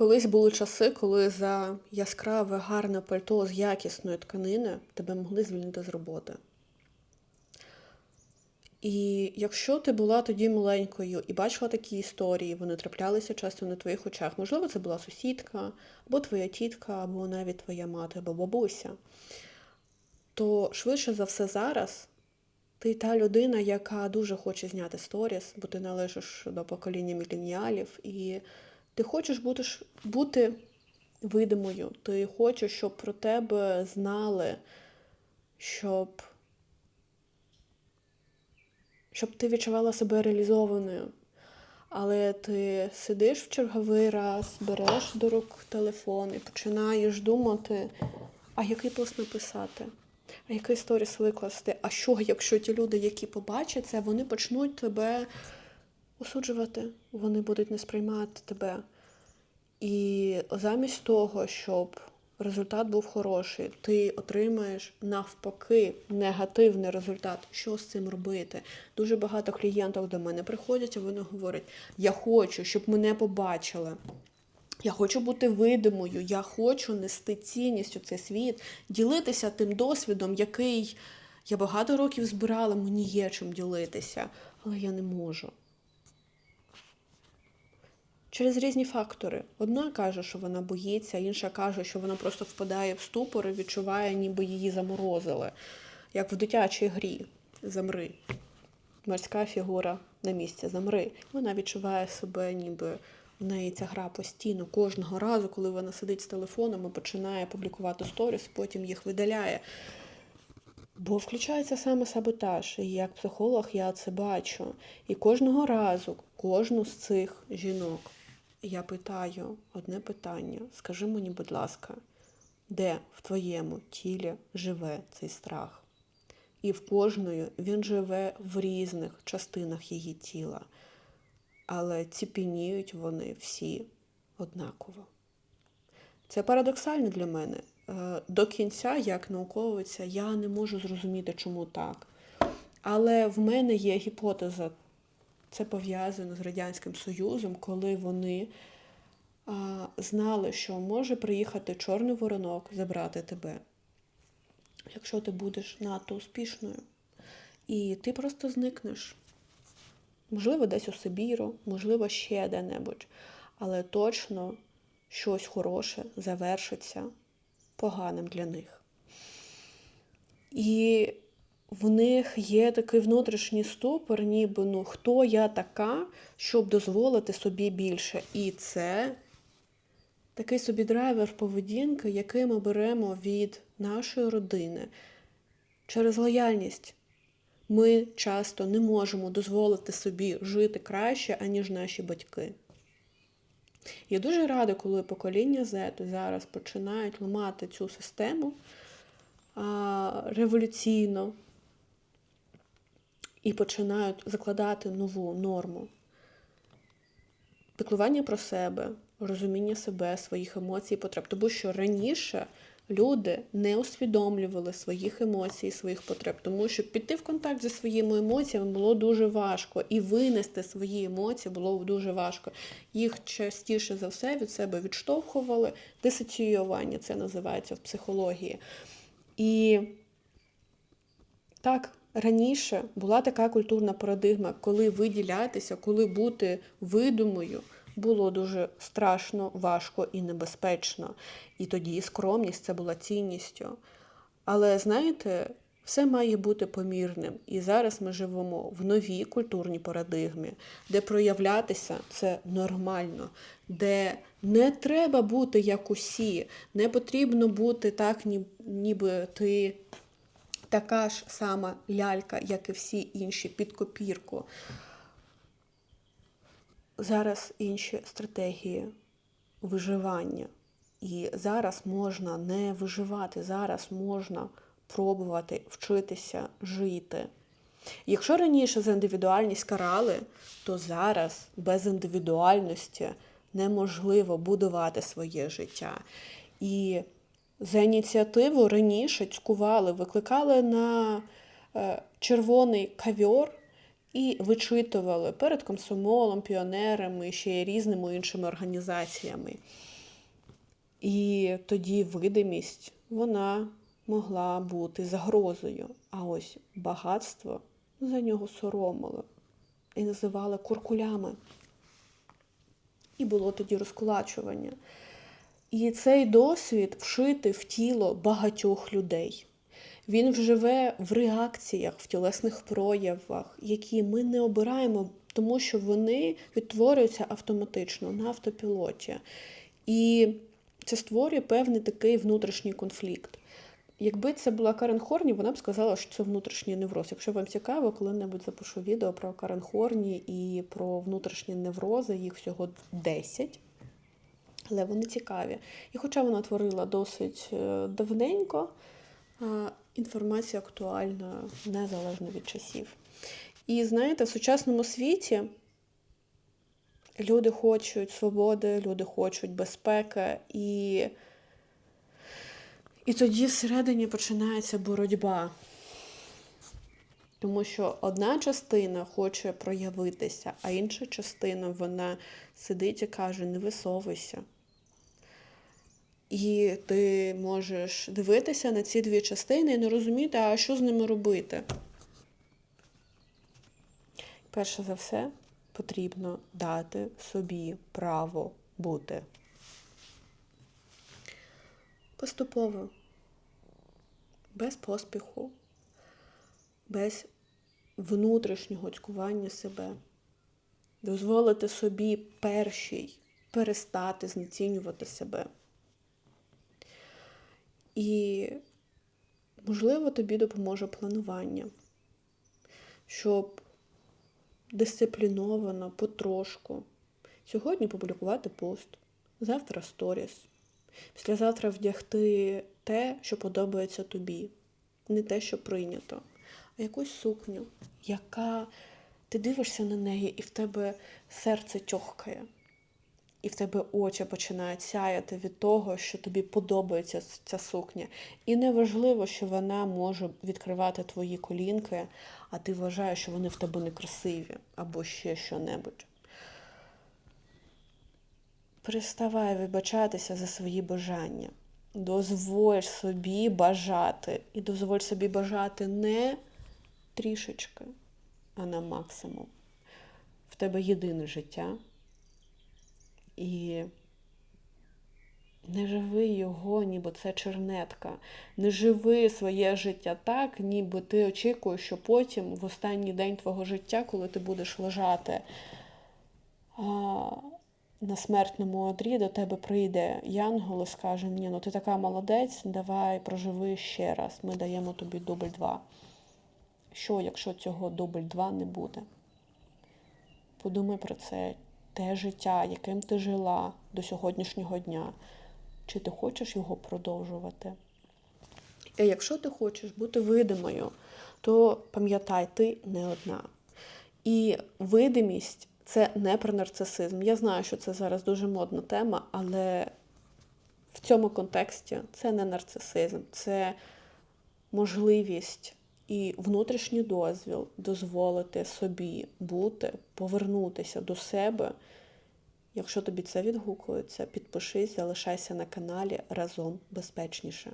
Колись були часи, коли за яскраве гарне пальто з якісної тканини тебе могли звільнити з роботи. І якщо ти була тоді маленькою і бачила такі історії, вони траплялися часто на твоїх очах. Можливо, це була сусідка, або твоя тітка, або навіть твоя мати, або бабуся. То швидше за все зараз ти та людина, яка дуже хоче зняти сторіс, бо ти належиш до покоління міленіалів, і ти хочеш бути, бути видимою. Ти хочеш, щоб про тебе знали, щоб, щоб ти відчувала себе реалізованою. Але ти сидиш в черговий раз, береш до рук телефон і починаєш думати, а який пост написати, а який сторіс викласти, а що, якщо ті люди, які побачать це, вони почнуть тебе осуджувати, вони будуть не сприймати тебе. І замість того, щоб результат був хороший, ти отримаєш навпаки негативний результат. Що з цим робити? Дуже багато клієнтів до мене приходять, і вони говорять: я хочу, щоб мене побачили. Я хочу бути видимою, я хочу нести цінність у цей світ, ділитися тим досвідом, який я багато років збирала, мені є чим ділитися, але я не можу. Через різні фактори. Одна каже, що вона боїться, інша каже, що вона просто впадає в ступор і відчуває, ніби її заморозили, як в дитячій грі замри. Морська фігура на місці замри. Вона відчуває себе, ніби в неї ця гра постійно. Кожного разу, коли вона сидить з телефоном і починає публікувати сторіс, потім їх видаляє. Бо включається саме саботаж, і як психолог я це бачу. І кожного разу, кожну з цих жінок, я питаю одне питання: скажи мені, будь ласка, де в твоєму тілі живе цей страх? І в кожної він живе в різних частинах її тіла, але ціпеніють вони всі однаково. Це парадоксально для мене. Е, До кінця, як науковиця, я не можу зрозуміти, чому так. Але в мене є гіпотеза, це пов'язано з Радянським Союзом, коли вони а, знали, що може приїхати чорний воронок забрати тебе, якщо ти будеш надто успішною. І ти просто зникнеш. Можливо, десь у Сибіру, можливо, ще де-небудь. Але точно щось хороше завершиться поганим для них. І в них є такий внутрішній ступор, ніби ну хто я така, щоб дозволити собі більше. І це такий собі драйвер поведінки, який ми беремо від нашої родини через лояльність. Ми часто не можемо дозволити собі жити краще, аніж наші батьки. Я дуже рада, коли покоління Z зараз починають ламати цю систему революційно і починають закладати нову норму. Піклування про себе, розуміння себе, своїх емоцій, потреб. Тому що раніше люди не усвідомлювали своїх емоцій, своїх потреб, тому що піти в контакт зі своїми емоціями було дуже важко, і винести свої емоції було дуже важко. Їх частіше за все від себе відштовхували. Дисоціювання це називається в психології. І так, раніше була така культурна парадигма, коли виділятися, коли бути видимою було дуже страшно, важко і небезпечно. І тоді скромність це була цінністю. Але знаєте, все має бути помірним. І зараз ми живемо в новій культурній парадигмі, де проявлятися це нормально, де не треба бути як усі, не потрібно бути так, ніби ти така ж сама лялька, як і всі інші під копірку. Зараз інші стратегії виживання. І зараз можна не виживати, зараз можна пробувати вчитися жити. Якщо раніше за індивідуальність карали, то зараз без індивідуальності неможливо будувати своє життя. І за ініціативу раніше цькували, викликали на е, червоний кавьор і вичитували перед комсомолом, піонерами і ще різними іншими організаціями. І тоді видимість вона могла бути загрозою. А ось багатство за нього соромили і називали куркулями. І було тоді розкулачування. І цей досвід вшити в тіло багатьох людей. Він вживе в реакціях, в тілесних проявах, які ми не обираємо, тому що вони відтворюються автоматично на автопілоті. І це створює певний такий внутрішній конфлікт. Якби це була Карен Хорні, вона б сказала, що це внутрішній невроз. Якщо вам цікаво, коли-небудь запишу відео про Карен Хорні і про внутрішні неврози, їх всього 10. Але вони цікаві. І хоча вона творила досить е, давненько, інформація актуальна незалежно від часів. І знаєте, в сучасному світі люди хочуть свободи, люди хочуть безпеки, і, і тоді всередині починається боротьба. Тому що одна частина хоче проявитися, а інша частина вона сидить і каже: не висовуйся. І ти можеш дивитися на ці дві частини і не розуміти, а що з ними робити. Перше за все, потрібно дати собі право бути. Поступово, без поспіху, без внутрішнього цькування себе, дозволити собі першій перестати знецінювати себе. І, можливо, тобі допоможе планування, щоб дисципліновано, потрошку. Сьогодні публікувати пост, завтра сторіс, післязавтра вдягти те, що подобається тобі, не те, що прийнято, а якусь сукню, яка ти дивишся на неї, і в тебе серце тьохкає. І в тебе очі починають сяяти від того, що тобі подобається ця сукня. І не важливо, що вона може відкривати твої колінки, а ти вважаєш, що вони в тебе некрасиві або ще що-небудь. Переставай вибачатися за свої бажання. Дозволь собі бажати. І дозволь собі бажати не трішечки, а на максимум. В тебе єдине життя. І не живи його, ніби це чернетка. Не живи своє життя так, ніби ти очікуєш, що потім, в останній день твого життя, коли ти будеш лежати а, на смертному одрі, до тебе прийде Янгол і скаже, ні, ну ти така молодець, давай проживи ще раз, ми даємо тобі дубль два. Що, якщо цього дубль два не буде? Подумай про це те життя, яким ти жила до сьогоднішнього дня, чи ти хочеш його продовжувати? І якщо ти хочеш бути видимою, то пам'ятай, ти не одна. І видимість це не про нарцисизм. Я знаю, що це зараз дуже модна тема, але в цьому контексті це не нарцисизм, це можливість і внутрішній дозвіл дозволити собі бути, повернутися до себе. Якщо тобі це відгукується, підпишись, залишайся на каналі разом безпечніше.